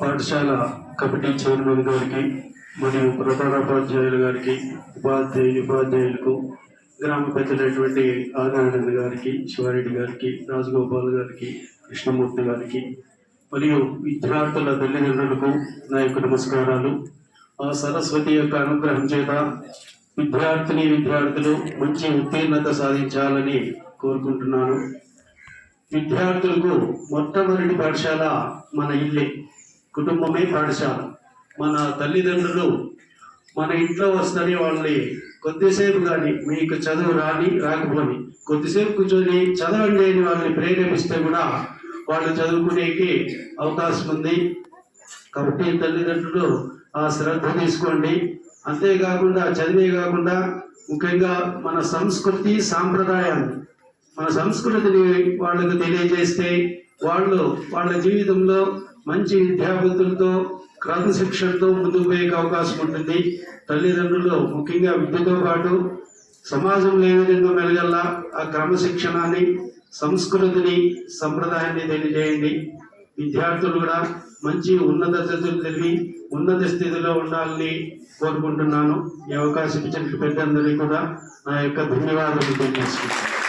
పాఠశాల committee chairman గారికి మరియు ప్రధానోపాధ్యాయులు గారికి ఉపాధ్యాయులు ఉపాధ్యాయులకు గ్రామ పెద్దలైనటువంటి ఆదినారాయణ గారికి శివారెడ్డి గారికి రాజగోపాల్ గారికి కృష్ణమూర్తి గారికి మరియు విద్యార్థుల తల్లిదండ్రులకు నా యొక్క నమస్కారాలు. ఆ సరస్వతి యొక్క అనుగ్రహం చేత విద్యార్థిని విద్యార్థులు మంచి ఉత్తీర్ణత సాధించాలని కోరుకుంటున్నాను. విద్యార్థులకు మొట్టమొదటి పాఠశాల మన ఇల్లే. కుటుంబమే పాఠశాల. మన తల్లిదండ్రులు మన ఇంట్లో వస్తేనే వాళ్ళని కొద్దిసేపు కానీ మీకు చదువు రాని రాకపోని కొద్దిసేపు కూర్చొని చదవండి అని వాళ్ళని ప్రేరేపిస్తే కూడా వాళ్ళు చదువుకునేకి అవకాశం ఉంది. కాబట్టి తల్లిదండ్రులు ఆ శ్రద్ధ తీసుకోండి. అంతేకాకుండా చదివే కాకుండా ముఖ్యంగా మన సంస్కృతి సాంప్రదాయాన్ని మన సంస్కృతిని వాళ్ళకు తెలియజేస్తే వాళ్ళు వాళ్ళ జీవితంలో మంచి విద్యాబుద్ధులతో క్రమశిక్షణతో ముందుకు పోయే అవకాశం ఉంటుంది. తల్లిదండ్రులు ముఖ్యంగా విద్యతో పాటు సమాజంలో ఏ విధంగా మెలగల్లా ఆ క్రమశిక్షణని సంస్కృతిని సంప్రదాయాన్ని తెలియజేయండి. విద్యార్థులు కూడా మంచి ఉన్నత చదువులు తెలివి ఉన్నత స్థితిలో ఉండాలని కోరుకుంటున్నాను. ఈ అవకాశం ఇచ్చిన పెద్దందరికీ కూడా నా యొక్క ధన్యవాదాలు తెలియజేసుకుంటాను